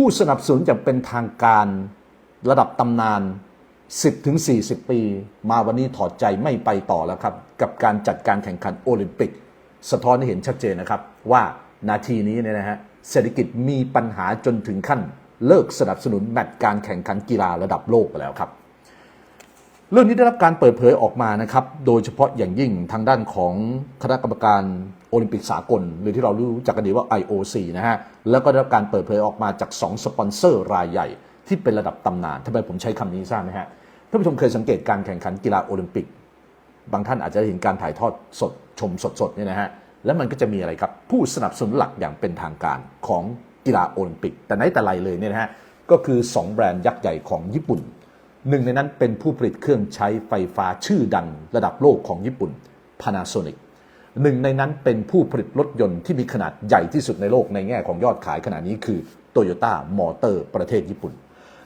ผู้สนับสนุนอย่างเป็นทางการระดับตำนาน 10ถึง40 ปี มาวันนี้ถอดใจไม่ไปต่อแล้วครับ กับการจัดการแข่งขันโอลิมปิก สะท้อนให้เห็นชัดเจนนะครับ ว่านาทีนี้เนี่ยนะฮะเศรษฐกิจมีปัญหาจนถึงขั้น เลิกสนับสนุนแมตช์การแข่งขันกีฬาระดับโลกไปแล้วครับ เรื่องนี้ได้รับการเปิดเผยออกมานะครับ โดยเฉพาะอย่างยิ่งทางด้านของคณะกรรมการ โอลิมปิกสากล หรือที่เรารู้จักกันดีว่า IOC นะฮะ แล้วก็ได้รับการเปิดเผยออกมาจาก 2 สปอนเซอร์รายใหญ่ ที่เป็นระดับตำนานทำไมผมใช้คำนี้ทราบไหมฮะท่านผู้ชมเคยสังเกตการแข่งขันกีฬาโอลิมปิก บางท่านอาจจะเห็นการถ่ายทอดสดชมสดๆเนี่ยนะฮะแล้วมันก็จะมีอะไรครับ ผู้สนับสนุนหลักอย่างเป็นทางการของกีฬาโอลิมปิก แต่ไหนแต่ไรเลยเนี่ยนะฮะก็คือ 2 แบรนด์ยักษ์ใหญ่ของญี่ปุ่นหนึ่งในนั้นเป็นผู้ผลิตเครื่องใช้ไฟฟ้าชื่อดังระดับโลกของญี่ปุ่น Panasonic หนึ่งในนั้นเป็นผู้ผลิตรถยนต์ที่มีขนาดใหญ่ที่สุดในโลกในแง่ของยอดขายขณะนี้คือ Toyota Motor ประเทศญี่ปุ่น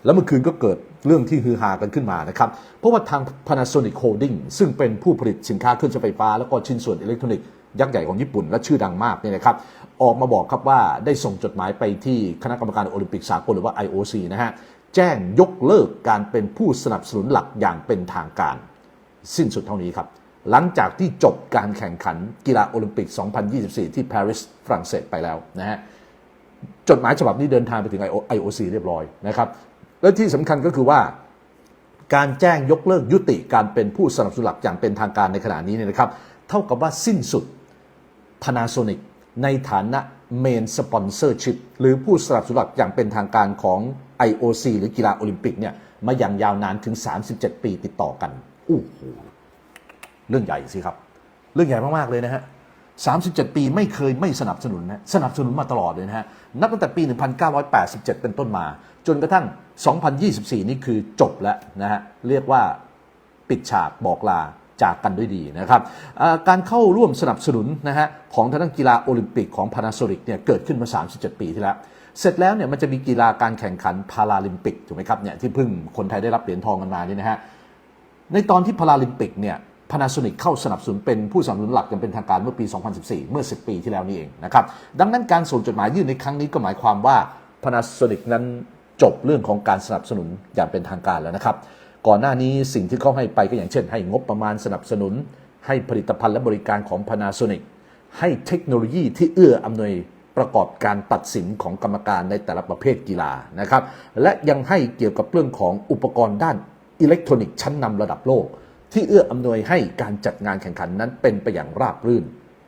แล้วเมื่อคืนก็เกิดเรื่องที่ฮือฮากันขึ้นมานะครับ เพราะว่าทาง Panasonic Holding ซึ่งเป็นผู้ผลิตสินค้าเครื่องใช้ไฟฟ้า แล้วก็ชิ้นส่วนอิเล็กทรอนิกส์ยักษ์ใหญ่ของญี่ปุ่นและชื่อดังมากเนี่ยนะครับออกมาบอกครับว่าได้ส่งจดหมายไปที่คณะกรรมการโอลิมปิกสากลหรือว่า IOC นะฮะแจ้งยกเลิกการเป็นผู้สนับสนุนหลักอย่างเป็นทางการ สิ้นสุดเท่านี้ครับ หลังจากที่จบการแข่งขันกีฬาโอลิมปิก 2024 ที่ปารีสฝรั่งเศสไปแล้วนะฮะจดหมายฉบับนี้เดินทางไปถึง IOC เรียบร้อยนะครับ และที่สำคัญก็คือว่าการแจ้งยกเลิกยุติการเป็นผู้สนับสนุนหลักอย่างเป็นทางการในขณะนี้เนี่ยนะครับ เท่ากับว่าสิ้นสุด Panasonic ในฐานะ Main Sponsorship หรือผู้สนับสนุนหลักอย่างเป็นทางการของ IOC หรือกีฬาโอลิมปิกเนี่ยมาอย่างยาวนานถึง 37 ปีติดต่อกันโอ้โห เรื่องใหญ่สิครับ เรื่องใหญ่มากๆเลยนะฮะ37 ปีไม่เคยไม่สนับสนุนนะสนับสนุนมาตลอดเลยนะฮะ นับตั้งแต่ปี 1987 เป็นต้นมา จนกระทั่ง 2024 นี่คือจบแล้วนะฮะ เรียกว่าปิดฉากบอกลาจากกันด้วยดีนะครับการเข้าร่วมสนับสนุนนะฮะของทางด้านกีฬาโอลิมปิกของ Panasonic เนี่ยเกิดขึ้นมา 37 ปีที่แล้ว เสร็จแล้วเนี่ยมันจะมีกีฬาการแข่งขันพาราลิมปิกถูกไหมครับเนี่ยที่เพิ่งคนไทยได้รับเหรียญทองกันมาเนี่ยนะฮะในตอนที่พาราลิมปิกเนี่ย Panasonic เข้าสนับสนุนเป็นผู้สนับสนุนหลักอย่างเป็นทางการเมื่อปี 2014 เมื่อ 10 ปีที่แล้วนี่เองนะครับดังนั้นการส่งจดหมายยื่นในครั้งนี้ก็หมายความว่า Panasonic นั้นจบเรื่องของการสนับสนุนอย่างเป็นทางการแล้วนะครับ ก่อนหน้านี้สิ่งที่เขาให้ไปก็อย่างเช่น ให้งบประมาณสนับสนุน ให้ผลิตภัณฑ์และบริการของ Panasonic ให้เทคโนโลยีที่เอื้ออำนวยประกอบการตัดสินของกรรมการในแต่ละประเภทกีฬานะครับ และยังให้เกี่ยวกับเรื่องของอุปกรณ์ด้านอิเล็กทรอนิกส์ชั้นนำระดับโลก ที่เอื้ออำนวยให้การจัดงานแข่งขันนั้นเป็นไปอย่างราบรื่น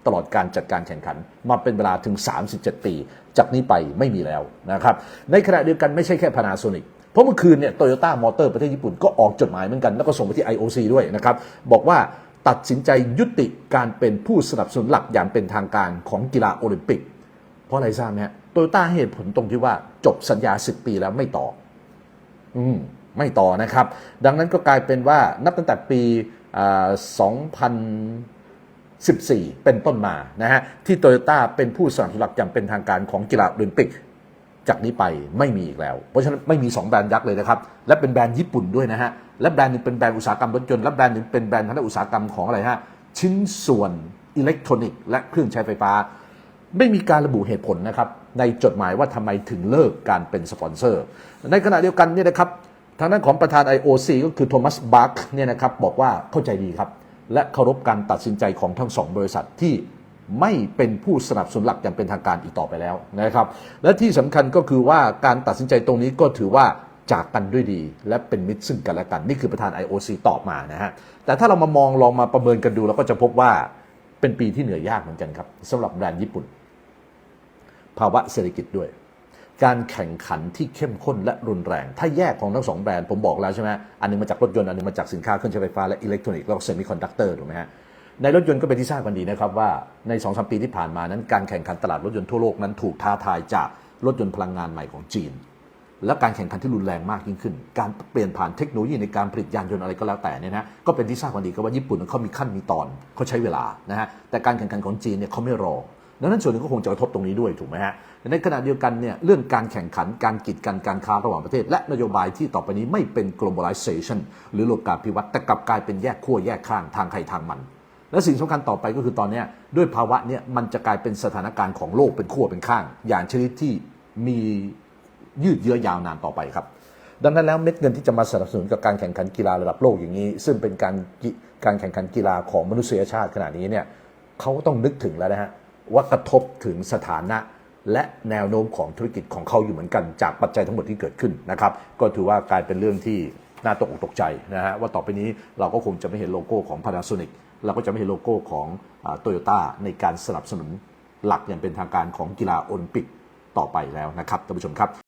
ตลอดการจัดการแข่งขันมาเป็นเวลาถึง 37 ปี จากนี้ไปไม่มีแล้วนะครับ ในขณะเดียวกันไม่ใช่แค่ Panasonic เพราะเมื่อคืนเนี่ยโตโยต้ามอเตอร์ประเทศญี่ปุ่นก็ออกจดหมายเหมือนกัน แล้วก็ส่งไปที่ IOC ด้วยนะครับ บอกว่าตัดสินใจยุติการเป็นผู้สนับสนุนหลักอย่างเป็นทางการของกีฬาโอลิมปิก เพราะอะไรทราบไหมฮะโตโยต้าเหตุผลตรงที่ว่าจบสัญญา 10 ปีแล้วไม่ต่อ อืม ไม่ต่อนะครับ ดังนั้นก็กลายเป็นว่านับตั้งแต่ปี 2014 เป็นต้นมานะฮะที่โตโยต้าเป็นผู้สนับสนุนหลักอย่างเป็นทางการของกีฬาโอลิมปิกจากนี้ไปไม่มีอีกแล้ว เพราะฉะนั้นไม่มี 2 แบรนด์ยักษ์เลยนะครับ และเป็นแบรนด์ญี่ปุ่นด้วยนะฮะ และแบรนด์หนึ่งเป็นแบรนด์อุตสาหกรรมรถยนต์ และแบรนด์หนึ่งเป็นแบรนด์ทางด้านอุตสาหกรรมของอะไรฮะ ชิ้นส่วนอิเล็กทรอนิกส์และเครื่องใช้ไฟฟ้า ไม่มีการระบุเหตุผลนะครับ ในจดหมายว่าทำไมถึงเลิกการเป็นสปอนเซอร์ ในขณะเดียวกันเนี่ยนะครับ ทางด้านของประธาน IOC ก็คือโทมัสบาร์กเนี่ยนะครับบอกว่าเข้าใจดีครับ และเคารพการตัดสินใจของทั้งสองบริษัทที่ไม่เป็นผู้สนับสนุนหลักอย่างเป็นทางการอีกต่อไปแล้วนะครับ และที่สำคัญก็คือว่าการตัดสินใจตรงนี้ก็ถือว่าจากกันด้วยดี และเป็นมิตรซึ่งกันและกัน นี่คือประธาน IOC ตอบมานะฮะแต่ถ้าเรามามองลองมาประเมินกันดูเราก็จะพบว่าเป็นปีที่เหนื่อยยากเหมือนกันครับสำหรับแบรนด์ญี่ปุ่น ภาวะเศรษฐกิจด้วย การแข่งขันที่เข้มข้นและรุนแรง ถ้าแยกของทั้งสองแบรนด์ผมบอกแล้วใช่ไหมอันหนึงมาจากรถยนต์อันหนึงมาจากสินค้าเครื่องใช้ไฟฟ้าและอิเล็กทรอนิกส์แล้วก็เซมิคอนดักเตอร์ถูกไหมฮะในรถยนต์ก็เป็นที่ทราบกันดีนะครับว่าใน2อสปีที่ผ่านมานั้นการแข่งขันตลาดรถยนต์ทั่วโลกนั้นถูกท้าทายจากรถยนต์พลังงานใหม่ของจีน และการแข่งขันที่รุนแรงมากยิ่งขึ้น การเปลี่ยนผ่านเทคโนโลยีในการผลิตยานยนต์อะไรก็แล้วแต่เนี่ยนะก็เป็นที่ทราบกันดีครับว่าญี่ปุ่นเขามีขั้นมีตอนเขาใช้เวลานะฮะแต่การแข่งขันของจีนเนี่ยเขาไม่รอ ดังนั้นส่วนหนึ่งก็คงจะกระทบตรงนี้ด้วยถูกไหมฮะในขณะเดียวกันเนี่ยเรื่องการแข่งขันการกีดกันการค้าระหว่างประเทศ และนโยบายที่ต่อไปนี้ไม่เป็น globalization หรือโลกาภิวัตน์แต่กลับกลายเป็นแยกขั้วแยกข้างทางใครทางมัน และสิ่งสำคัญต่อไปก็คือตอนนี้ด้วยภาวะเนี้ยมันจะกลายเป็นสถานการณ์ของโลกเป็นขั้วเป็นข้าง อย่างชนิดที่มียืดเยื้อยาวนานต่อไปครับดังนั้นแล้วเม็ดเงินที่จะมาสนับสนุนกับการแข่งขันกีฬาระดับโลกอย่างนี้ ซึ่งเป็นการกิการแข่งขันกีฬาของมนุษยชาติขนาดนี้เนี่ยเขาต้องนึกถึงแล้วนะฮะ ว่ากระทบถึงสถานะและแนวโน้มของธุรกิจของเขาอยู่เหมือนกันจากปัจจัยทั้งหมดที่เกิดขึ้นนะครับก็ถือว่ากลายเป็นเรื่องที่น่าตกอกตกใจนะฮะว่าต่อไปนี้เราก็คงจะไม่เห็นโลโก้ของ Panasonic เราก็จะไม่เห็นโลโก้ของโตโยต้าในการสนับสนุนหลักอย่างเป็นทางการของกีฬาโอลิมปิกต่อไปแล้วนะครับท่านผู้ชมครับ